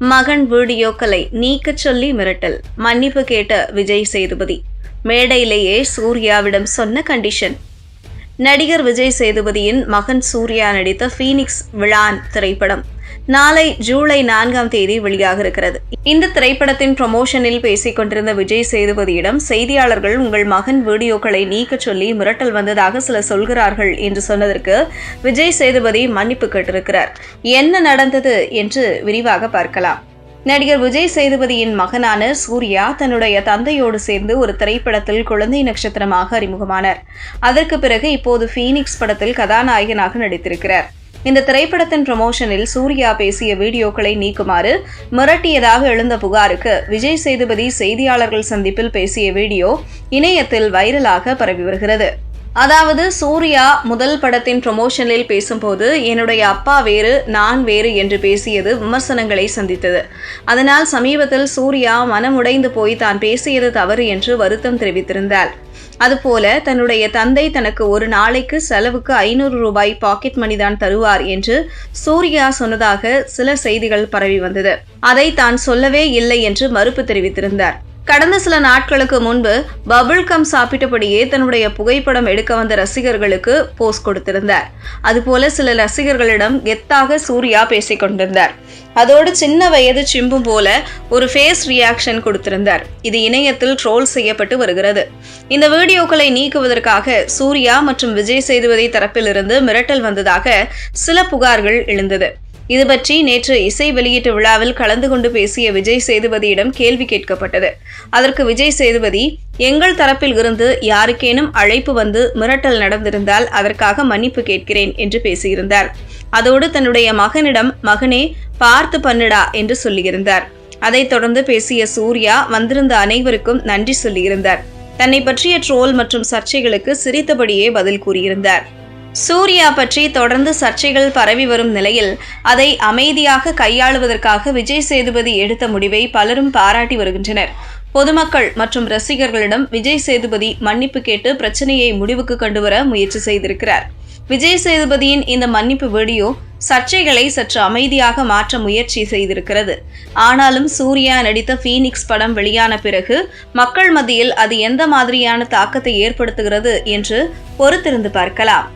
மகன் வீடியோக்களை நீக்கச் சொல்லி மிரட்டல். மன்னிப்பு கேட்ட விஜய் சேதுபதி. மேடையிலேயே சூர்யாவிடம் சொன்ன கண்டிஷன் நடிகர் விஜய் சேதுபதியின் மகன் சூர்யா நடித்த ஃபீனிக்ஸ் விழான் திரைப்படம். நாளை ஜூலை நான்காம் தேதி வெளியாக இருக்கிறது. இந்த திரைப்படத்தின் ப்ரமோஷனில் பேசிக் கொண்டிருந்த விஜய் சேதுபதியிடம் செய்தியாளர்கள் உங்கள் மகன் வீடியோக்களை நீக்கச் சொல்லி மிரட்டல் வந்ததாக சிலர் சொல்கிறார்கள் என்று சொன்னதற்கு விஜய் சேதுபதி மன்னிப்பு கேட்டிருக்கிறார். என்ன நடந்தது என்று விரிவாக பார்க்கலாம். நடிகர் விஜய் சேதுபதியின் மகனான சூர்யா தன்னுடைய தந்தையோடு சேர்ந்து ஒரு திரைப்படத்தில் குழந்தை நட்சத்திரமாக அறிமுகமானார். அதற்கு பிறகு இப்போது ஃபீனிக்ஸ் படத்தில் கதாநாயகனாக நடித்திருக்கிறார். இந்த திரைப்படத்தின் ப்ரமோஷனில் சூர்யா பேசிய வீடியோக்களை நீக்குமாறு மிரட்டியதாக எழுந்த புகாருக்கு விஜய் சேதுபதி செய்தியாளர்கள் சந்திப்பில் பேசிய வீடியோ இணையத்தில் வைரலாக பரவி வருகிறது. அதாவது சூர்யா முதல் படத்தின் ப்ரொமோஷனில் பேசும்போது என்னுடைய அப்பா வேறு நான் வேறு என்று பேசியது விமர்சனங்களை சந்தித்தது. அதனால் சமீபத்தில் சூர்யா மனமுடைந்து போய் தான் பேசியது தவறு என்று வருத்தம் தெரிவித்திருந்தார் அதுபோல தன்னுடைய தந்தை தனக்கு ஒரு நாளைக்கு செலவுக்கு ஐநூறு ரூபாய் பாக்கெட் மணிதான் தருவார் என்று சூர்யா சொன்னதாக சில செய்திகள் பரவி வந்தது. அதை தான் சொல்லவே இல்லை என்று மறுப்பு தெரிவித்திருந்தார். கடந்த சில நாட்களுக்கு முன்பு பபுள் கம் சாப்பிட்டபடியே தன்னுடைய புகைப்படம் எடுக்க வந்த ரசிகர்களுக்கு போஸ் கொடுத்திருந்தார். அதுபோல சில ரசிகர்களிடம் கெத்தாக சூர்யா பேசிக் கொண்டிருந்தார். அதோடு சின்ன வயது சிம்பும் போல ஒரு ஃபேஸ் ரியாக்ஷன் கொடுத்திருந்தார். இது இணையத்தில் ட்ரோல் செய்யப்பட்டு வருகிறது. இந்த வீடியோக்களை நீக்குவதற்காக சூர்யா மற்றும் விஜய் சேதுபதி தரப்பிலிருந்து மிரட்டல் வந்ததாக சில புகார்கள் எழுந்தது. இது பற்றி நேற்று இசை வெளியீட்டு விழாவில் கலந்து கொண்டு பேசிய விஜய் சேதுபதியிடம் கேள்வி கேட்கப்பட்டது. அதற்கு விஜய் சேதுபதி எங்கள் தரப்பில் இருந்து யாருக்கேனும் அழைப்பு வந்து மிரட்டல் நடந்திருந்தால் அதற்காக மன்னிப்பு கேட்கிறேன் என்று பேசியிருந்தார். அதோடு தன்னுடைய மகனிடம் மகனே பார்த்து பண்ணுடா என்று சொல்லியிருந்தார். அதைத் தொடர்ந்து பேசிய சூர்யா வந்திருந்த அனைவருக்கும் நன்றி சொல்லியிருந்தார். தன்னை பற்றிய ட்ரோல் மற்றும் சர்ச்சைகளுக்கு சிரித்தபடியே பதில் கூறியிருந்தார். சூர்யா பற்றி தொடர்ந்து சர்ச்சைகள் பரவி வரும் நிலையில் அதை அமைதியாக கையாளுவதற்காக விஜய் சேதுபதி எடுத்த முடிவை பலரும் பாராட்டி வருகின்றனர். பொதுமக்கள் மற்றும் ரசிகர்களிடம் விஜய் சேதுபதி மன்னிப்பு கேட்டு பிரச்சனையை முடிவுக்கு கொண்டுவர முயற்சி செய்திருக்கிறார். விஜய் சேதுபதியின் இந்த மன்னிப்பு வீடியோ சர்ச்சைகளை சற்று அமைதியாக மாற்ற முயற்சி செய்திருக்கிறது. ஆனாலும் சூர்யா நடித்த ஃபீனிக்ஸ் படம் வெளியான பிறகு மக்கள் மத்தியில் அது எந்த மாதிரியான தாக்கத்தை ஏற்படுத்துகிறது என்று பொறுத்திருந்து பார்க்கலாம்.